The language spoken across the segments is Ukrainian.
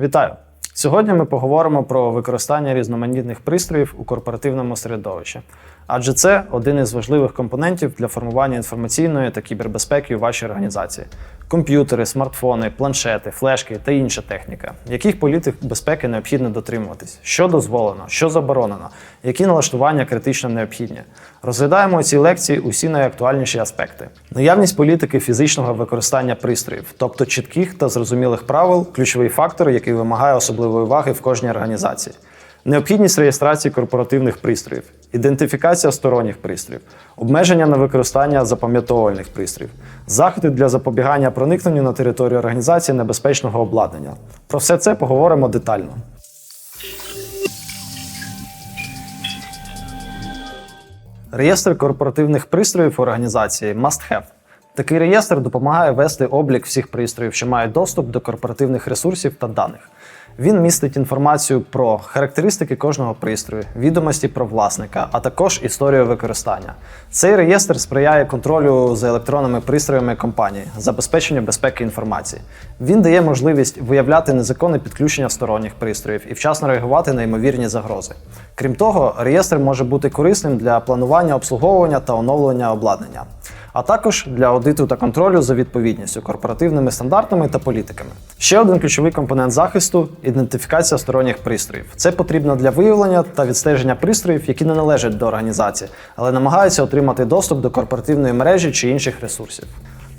Вітаю! Сьогодні ми поговоримо про використання різноманітних пристроїв у корпоративному середовищі, адже це один із важливих компонентів для формування інформаційної та кібербезпеки у вашій організації: комп'ютери, смартфони, планшети, флешки та інша техніка, яких політик безпеки необхідно дотримуватись, що дозволено, що заборонено, які налаштування критично необхідні. Розглядаємо у цій лекції усі найактуальніші аспекти: наявність політики фізичного використання пристроїв, тобто чітких та зрозумілих правил, ключовий фактор, який вимагає особливої уваги в кожній організації. Необхідність реєстрації корпоративних пристроїв, ідентифікація сторонніх пристроїв, обмеження на використання запам'ятовувальних пристроїв, заходи для запобігання проникненню на територію організації небезпечного обладнання. Про все це поговоримо детально. Реєстр корпоративних пристроїв організації must have. Такий реєстр допомагає вести облік всіх пристроїв, що мають доступ до корпоративних ресурсів та даних. Він містить інформацію про характеристики кожного пристрою, відомості про власника, а також історію використання. Цей реєстр сприяє контролю за електронними пристроями компанії, забезпеченню безпеки інформації. Він дає можливість виявляти незаконне підключення сторонніх пристроїв і вчасно реагувати на ймовірні загрози. Крім того, реєстр може бути корисним для планування обслуговування та оновлення обладнання а також для аудиту та контролю за відповідністю корпоративними стандартами та політиками. Ще один ключовий компонент захисту ідентифікація сторонніх пристроїв. Це потрібно для виявлення та відстеження пристроїв, які не належать до організації, але намагаються отримати доступ до корпоративної мережі чи інших ресурсів.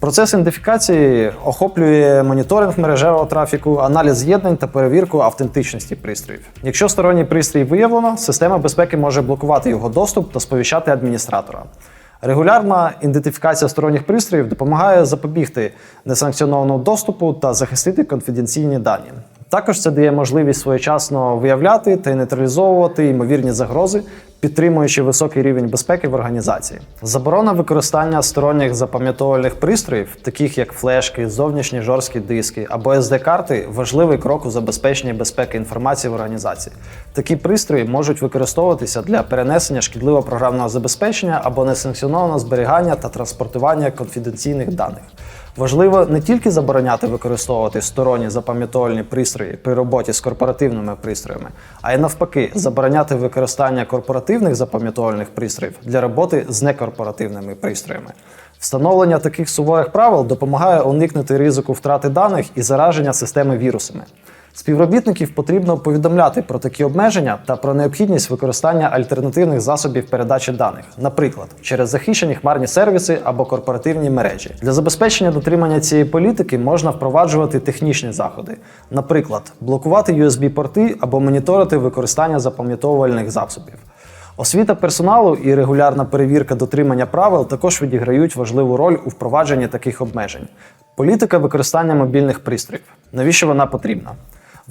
Процес ідентифікації охоплює моніторинг мережевого трафіку, аналіз з'єднань та перевірку автентичності пристроїв. Якщо сторонній пристрій виявлено, система безпеки може блокувати його доступ та сповіщати адміністратора. Регулярна ідентифікація сторонніх пристроїв допомагає запобігти несанкціонованому доступу та захистити конфіденційні дані. Також це дає можливість своєчасно виявляти та нейтралізовувати ймовірні загрози, підтримуючи високий рівень безпеки в організації. Заборона використання сторонніх запам'ятовувальних пристроїв, таких як флешки, зовнішні жорсткі диски або SD-карти, важливий крок у забезпеченні безпеки інформації в організації. Такі пристрої можуть використовуватися для перенесення шкідливого програмного забезпечення або несанкціонованого зберігання та транспортування конфіденційних даних. Важливо не тільки забороняти використовувати сторонні запам'ятовувальні пристрої при роботі з корпоративними пристроями, а й навпаки, забороняти використання корпоративних запам'ятовальних пристроїв для роботи з некорпоративними пристроями. Встановлення таких суворих правил допомагає уникнути ризику втрати даних і зараження системи вірусами. Співробітників потрібно повідомляти про такі обмеження та про необхідність використання альтернативних засобів передачі даних, наприклад, через захищені хмарні сервіси або корпоративні мережі. Для забезпечення дотримання цієї політики можна впроваджувати технічні заходи, наприклад, блокувати USB-порти або моніторити використання запам'ятовувальних засобів. Освіта персоналу і регулярна перевірка дотримання правил також відіграють важливу роль у впровадженні таких обмежень. Політика використання мобільних пристроїв. Навіщо вона потрібна?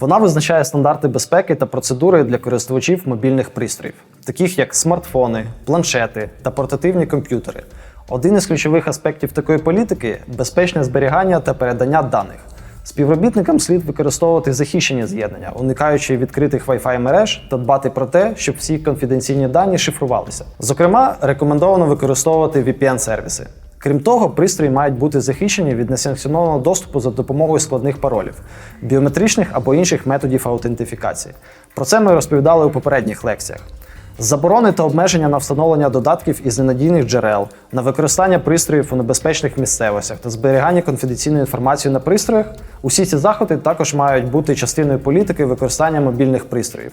Вона визначає стандарти безпеки та процедури для користувачів мобільних пристроїв, таких як смартфони, планшети та портативні комп'ютери. Один із ключових аспектів такої політики безпечне зберігання та передання даних. Співробітникам слід використовувати захищені з'єднання, уникаючи відкритих Wi-Fi мереж та дбати про те, щоб всі конфіденційні дані шифрувалися. Зокрема, рекомендовано використовувати VPN-сервіси. Крім того, пристрої мають бути захищені від несанкціонованого доступу за допомогою складних паролів, біометричних або інших методів аутентифікації. Про це ми розповідали у попередніх лекціях. Заборони та обмеження на встановлення додатків із ненадійних джерел, на використання пристроїв у небезпечних місцевостях та зберігання конфіденційної інформації на пристроях. Усі ці заходи також мають бути частиною політики використання мобільних пристроїв.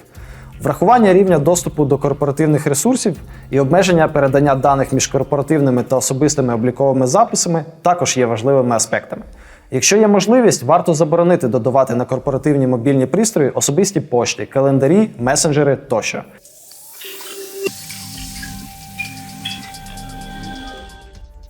Врахування рівня доступу до корпоративних ресурсів і обмеження передання даних між корпоративними та особистими обліковими записами також є важливими аспектами. Якщо є можливість, варто заборонити додавати на корпоративні мобільні пристрої особисті пошти, календарі, месенджери тощо.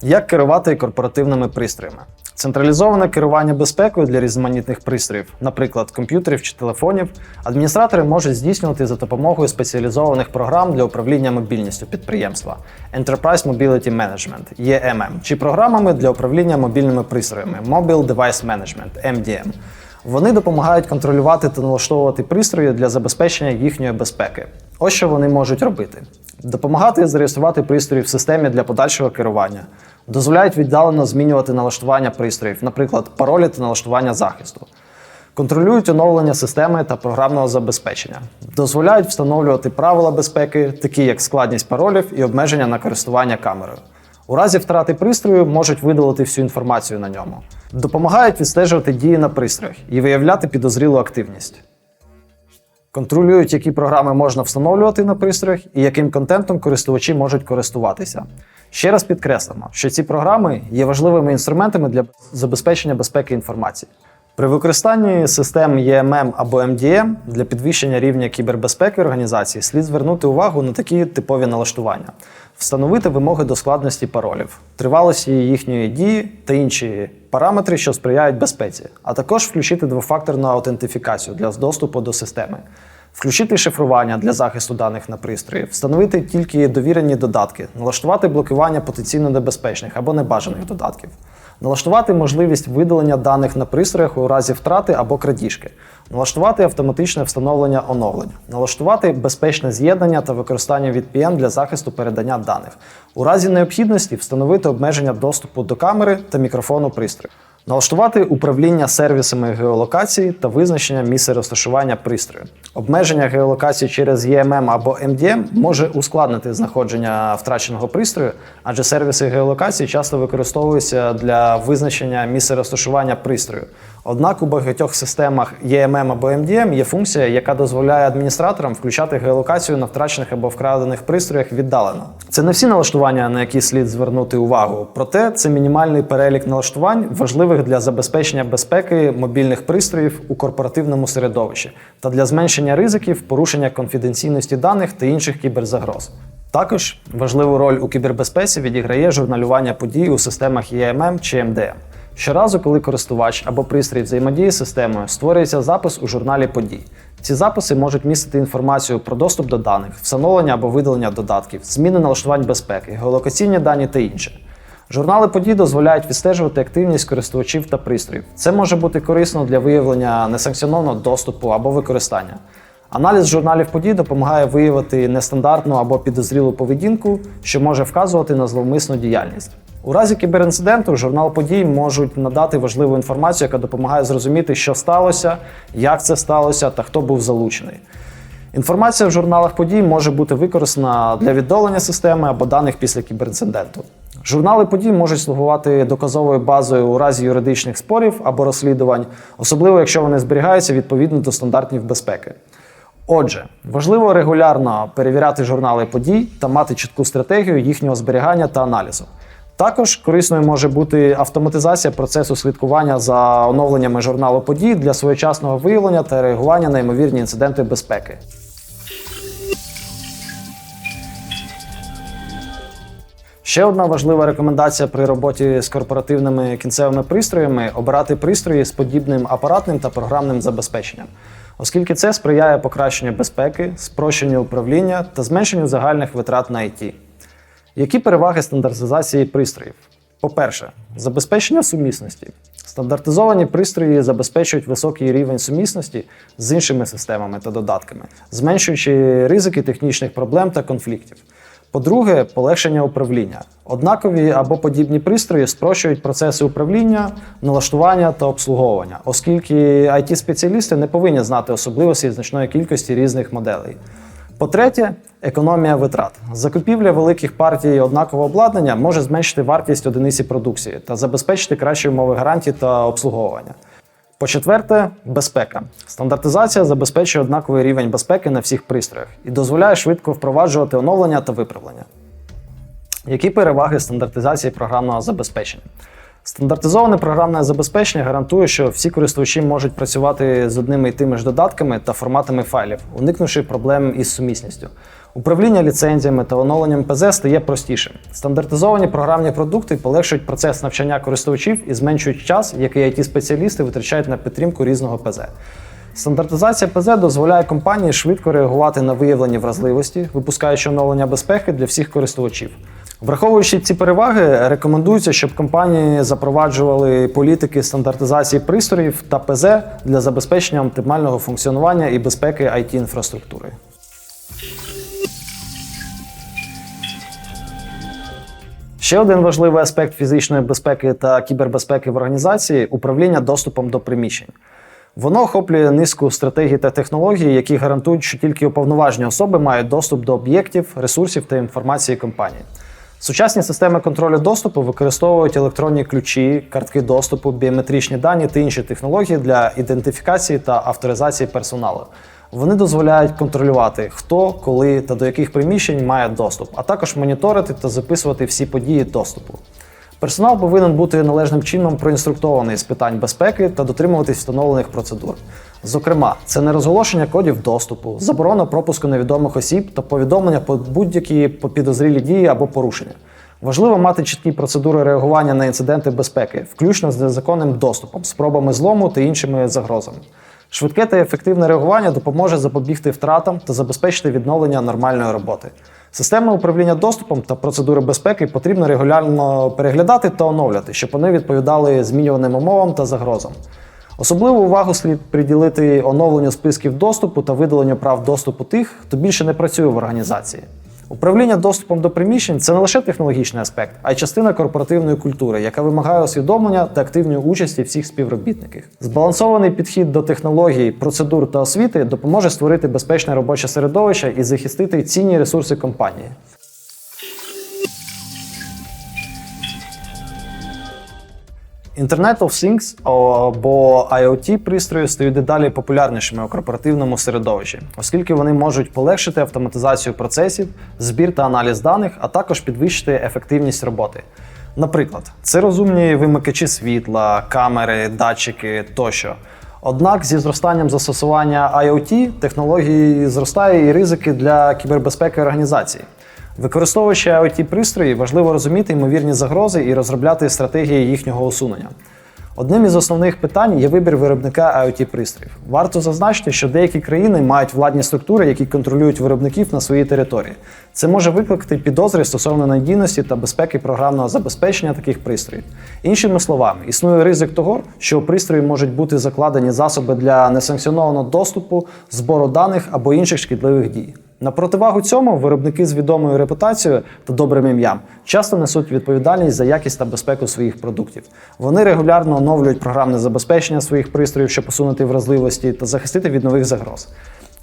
Як керувати корпоративними пристроями? Централізоване керування безпекою для різноманітних пристроїв, наприклад, комп'ютерів чи телефонів, адміністратори можуть здійснювати за допомогою спеціалізованих програм для управління мобільністю підприємства Enterprise Mobility Management EMM, чи програмами для управління мобільними пристроями Mobile Device Management MDM. Вони допомагають контролювати та налаштовувати пристрої для забезпечення їхньої безпеки. Ось що вони можуть робити: допомагати зареєструвати пристрої в системі для подальшого керування, дозволяють віддалено змінювати налаштування пристроїв, наприклад, паролі та налаштування захисту. Контролюють оновлення системи та програмного забезпечення, дозволяють встановлювати правила безпеки, такі як складність паролів і обмеження на користування камерою. У разі втрати пристрою можуть видалити всю інформацію на ньому. Допомагають відстежувати дії на пристроях і виявляти підозрілу активність. Контролюють, які програми можна встановлювати на пристроях і яким контентом користувачі можуть користуватися. Ще раз підкреслимо, що ці програми є важливими інструментами для забезпечення безпеки інформації. При використанні систем EMM або MDM для підвищення рівня кібербезпеки організації слід звернути увагу на такі типові налаштування: встановити вимоги до складності паролів, тривалості їхньої дії та інші параметри, що сприяють безпеці, а також включити двофакторну аутентифікацію для доступу до системи. Включити шифрування для захисту даних на пристрої, встановити тільки довірені додатки, налаштувати блокування потенційно небезпечних або небажаних додатків, налаштувати можливість видалення даних на пристроях у разі втрати або крадіжки, налаштувати автоматичне встановлення оновлень, налаштувати безпечне з'єднання та використання VPN для захисту передання даних, у разі необхідності встановити обмеження доступу до камери та мікрофону пристрою. Налаштувати управління сервісами геолокації та визначення місця розташування пристрою. Обмеження геолокації через EMM або MDM може ускладнити знаходження втраченого пристрою, адже сервіси геолокації часто використовуються для визначення місця розташування пристрою. Однак у багатьох системах EMM або MDM є функція, яка дозволяє адміністраторам включати геолокацію на втрачених або вкрадених пристроях віддалено. Це не всі налаштування, на які слід звернути увагу, проте це мінімальний перелік налаштувань, важливих для забезпечення безпеки мобільних пристроїв у корпоративному середовищі та для зменшення ризиків порушення конфіденційності даних та інших кіберзагроз. Також важливу роль у кібербезпеці відіграє журналювання подій у системах EMM чи MDM. Щоразу, коли користувач або пристрій взаємодіє з системою, створюється запис у журналі подій. Ці записи можуть містити інформацію про доступ до даних, встановлення або видалення додатків, зміни налаштувань безпеки, геолокаційні дані та інше. Журнали подій дозволяють відстежувати активність користувачів та пристроїв. Це може бути корисно для виявлення несанкціонованого доступу або використання. Аналіз журналів подій допомагає виявити нестандартну або підозрілу поведінку, що може вказувати на зловмисну діяльність. У разі кіберінциденту журнал подій можуть надати важливу інформацію, яка допомагає зрозуміти, що сталося, як це сталося та хто був залучений. Інформація в журналах подій може бути використана для відновлення системи або даних після кіберінциденту. Журнали подій можуть слугувати доказовою базою у разі юридичних спорів або розслідувань, особливо якщо вони зберігаються відповідно до стандартів безпеки. Отже, важливо регулярно перевіряти журнали подій та мати чітку стратегію їхнього зберігання та аналізу. Також корисною може бути автоматизація процесу слідкування за оновленнями журналу подій для своєчасного виявлення та реагування на ймовірні інциденти безпеки. Ще одна важлива рекомендація при роботі з корпоративними кінцевими пристроями обирати пристрої з подібним апаратним та програмним забезпеченням, оскільки це сприяє покращенню безпеки, спрощенню управління та зменшенню загальних витрат на IT. Які переваги стандартизації пристроїв? По-перше, забезпечення сумісності. Стандартизовані пристрої забезпечують високий рівень сумісності з іншими системами та додатками, зменшуючи ризики технічних проблем та конфліктів. По-друге, полегшення управління. Однакові або подібні пристрої спрощують процеси управління, налаштування та обслуговування, оскільки it спеціалісти не повинні знати особливості значної кількості різних моделей. По-третє, економія витрат. Закупівля великих партій однакового обладнання може зменшити вартість одиниці продукції та забезпечити кращі умови гарантії та обслуговування. По-четверте, безпека. Стандартизація забезпечує однаковий рівень безпеки на всіх пристроях і дозволяє швидко впроваджувати оновлення та виправлення. Які переваги стандартизації програмного забезпечення? Стандартизоване програмне забезпечення гарантує, що всі користувачі можуть працювати з одними і тими ж додатками та форматами файлів, уникнувши проблем із сумісністю. Управління ліцензіями та оновленням ПЗ стає простішим. Стандартизовані програмні продукти полегшують процес навчання користувачів і зменшують час, який it спеціалісти витрачають на підтримку різного ПЗ. Стандартизація ПЗ дозволяє компанії швидко реагувати на виявлені вразливості, випускаючи оновлення безпеки для всіх користувачів. Враховуючи ці переваги, рекомендується, щоб компанії запроваджували політики стандартизації пристроїв та ПЗ для забезпечення оптимального функціонування і безпеки it інфраструктури. Ще один важливий аспект фізичної безпеки та кібербезпеки в організації управління доступом до приміщень. Воно охоплює низку стратегій та технологій, які гарантують, що тільки уповноважені особи мають доступ до об'єктів, ресурсів та інформації компанії. Сучасні системи контролю доступу використовують електронні ключі, картки доступу, біометричні дані та інші технології для ідентифікації та авторизації персоналу. Вони дозволяють контролювати, хто, коли та до яких приміщень має доступ, а також моніторити та записувати всі події доступу. Персонал повинен бути належним чином проінструктований з питань безпеки та дотримуватись встановлених процедур. Зокрема, це не розголошення кодів доступу, заборона пропуску невідомих осіб та повідомлення про будь-які підозрілі дії або порушення. Важливо мати чіткі процедури реагування на інциденти безпеки, включно з незаконним доступом, спробами злому та іншими загрозами. Швидке та ефективне реагування допоможе запобігти втратам та забезпечити відновлення нормальної роботи. Системи управління доступом та процедури безпеки потрібно регулярно переглядати та оновляти, щоб вони відповідали змінюваним умовам та загрозам. Особливу увагу слід приділити оновленню списків доступу та видаленню прав доступу тих, хто більше не працює в організації. Управління доступом до приміщень це не лише технологічний аспект, а й частина корпоративної культури, яка вимагає усвідомлення та активної участі всіх співробітників. Збалансований підхід до технологій, процедур та освіти допоможе створити безпечне робоче середовище і захистити цінні ресурси компанії. Internet of Things або IoT пристрої стають дедалі популярнішими у корпоративному середовищі, оскільки вони можуть полегшити автоматизацію процесів, збір та аналіз даних, а також підвищити ефективність роботи. Наприклад, це розумні вимикачі світла, камери, датчики тощо. Однак зі зростанням застосування IoT технології зростає і ризики для кібербезпеки організації. Використовуючи IoT пристрої, важливо розуміти ймовірні загрози і розробляти стратегії їхнього усунення. Одним із основних питань є вибір виробника IoT пристроїв. Варто зазначити, що деякі країни мають владні структури, які контролюють виробників на своїй території. Це може викликати підозри стосовно надійності та безпеки програмного забезпечення таких пристроїв. Іншими словами, існує ризик того, що у пристрої можуть бути закладені засоби для несанкціонованого доступу, збору даних або інших шкідливих дій. На противагу цьому виробники з відомою репутацією та добрим ім'ям часто несуть відповідальність за якість та безпеку своїх продуктів. Вони регулярно оновлюють програмне забезпечення своїх пристроїв, щоб посунути вразливості та захистити від нових загроз.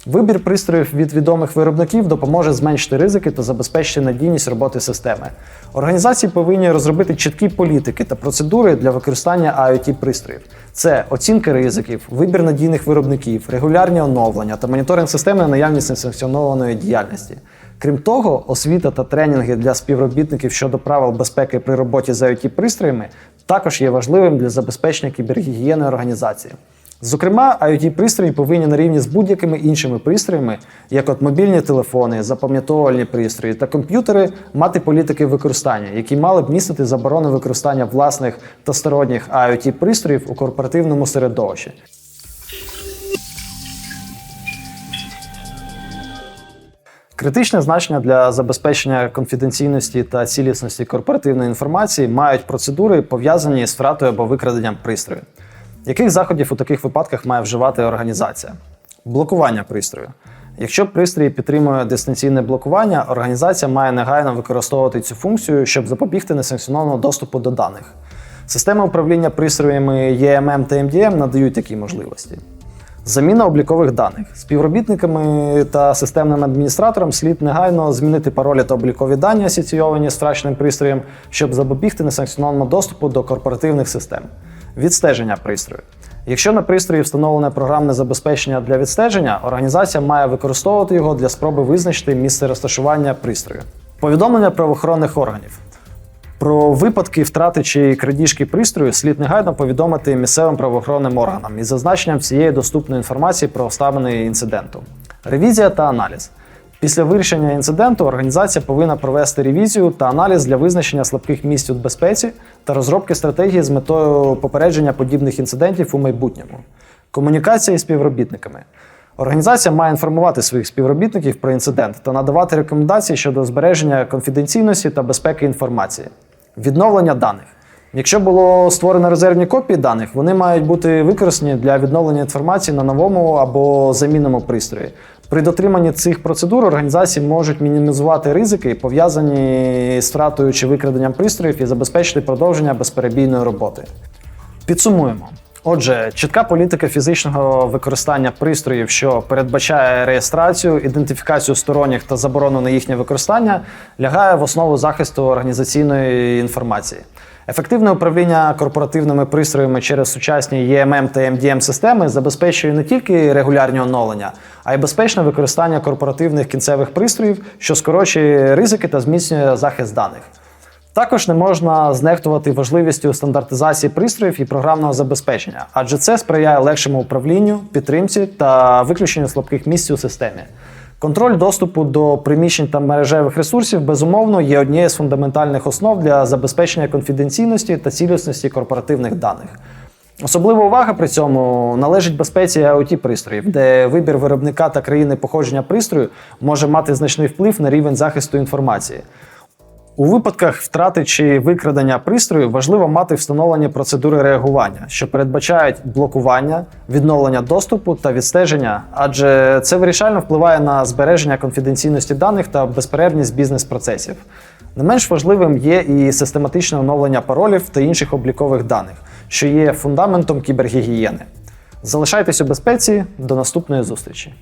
Вибір пристроїв від відомих виробників допоможе зменшити ризики та забезпечити надійність роботи системи. Організації повинні розробити чіткі політики та процедури для використання IoT пристроїв. Це оцінка ризиків, вибір надійних виробників, регулярні оновлення та моніторинг системи на наявність несанкціонованої діяльності. Крім того, освіта та тренінги для співробітників щодо правил безпеки при роботі з IoT пристроями також є важливим для забезпечення кібергігієни організації. Зокрема, IoT пристрої повинні на рівні з будь-якими іншими пристроями, як от мобільні телефони, запам'ятовувальні пристрої та комп'ютери, мати політики використання, які мали б містити заборону використання власних та сторонніх IoT пристроїв у корпоративному середовищі. Критичне значення для забезпечення конфіденційності та цілісності корпоративної інформації мають процедури, пов'язані з втратою або викраденням пристрою. Яких заходів у таких випадках має вживати організація? Блокування пристрою. Якщо пристрій підтримує дистанційне блокування, організація має негайно використовувати цю функцію, щоб запобігти несанкціонованому доступу до даних. Системи управління пристроями EMM та MDM надають такі можливості. Заміна облікових даних. Співробітниками та системним адміністраторам слід негайно змінити паролі та облікові дані, асоційовані з втраченим пристроєм, щоб запобігти несанкціонованому доступу до корпоративних систем. Відстеження пристрою. Якщо на пристрої встановлене програмне забезпечення для відстеження, організація має використовувати його для спроби визначити місце розташування пристрою. Повідомлення правоохоронних органів. Про випадки втрати чи крадіжки пристрою слід негайно повідомити місцевим правоохоронним органам із зазначенням всієї доступної інформації про обставини інциденту. Ревізія та аналіз. Після вирішення інциденту організація повинна провести ревізію та аналіз для визначення слабких місць у безпеці та розробки стратегії з метою попередження подібних інцидентів у майбутньому. Комунікація із співробітниками. Організація має інформувати своїх співробітників про інцидент та надавати рекомендації щодо збереження конфіденційності та безпеки інформації. Відновлення даних. Якщо було створено резервні копії даних, вони мають бути використані для відновлення інформації на новому або замінному пристрої. При дотриманні цих процедур організації можуть мінімізувати ризики, пов'язані з втратою чи викраденням пристроїв і забезпечити продовження безперебійної роботи. Підсумуємо. Отже, чітка політика фізичного використання пристроїв, що передбачає реєстрацію, ідентифікацію сторонніх та заборону на їхнє використання, лягає в основу захисту організаційної інформації. Ефективне управління корпоративними пристроями через сучасні EMM та MDM системи забезпечує не тільки регулярні оновлення, а й безпечне використання корпоративних кінцевих пристроїв, що скорочує ризики та зміцнює захист даних. Також не можна знехтувати важливістю стандартизації пристроїв і програмного забезпечення, адже це сприяє легшому управлінню, підтримці та виключенню слабких місць у системі. Контроль доступу до приміщень та мережевих ресурсів, безумовно, є однією з фундаментальних основ для забезпечення конфіденційності та цілісності корпоративних даних. Особлива увага при цьому належить безпеці IoT пристроїв, де вибір виробника та країни походження пристрою може мати значний вплив на рівень захисту інформації. У випадках втрати чи викрадення пристрою важливо мати встановлені процедури реагування, що передбачають блокування, відновлення доступу та відстеження, адже це вирішально впливає на збереження конфіденційності даних та безперервність бізнес-процесів. Не менш важливим є і систематичне оновлення паролів та інших облікових даних, що є фундаментом кібергігієни. Залишайтесь у безпеці, до наступної зустрічі!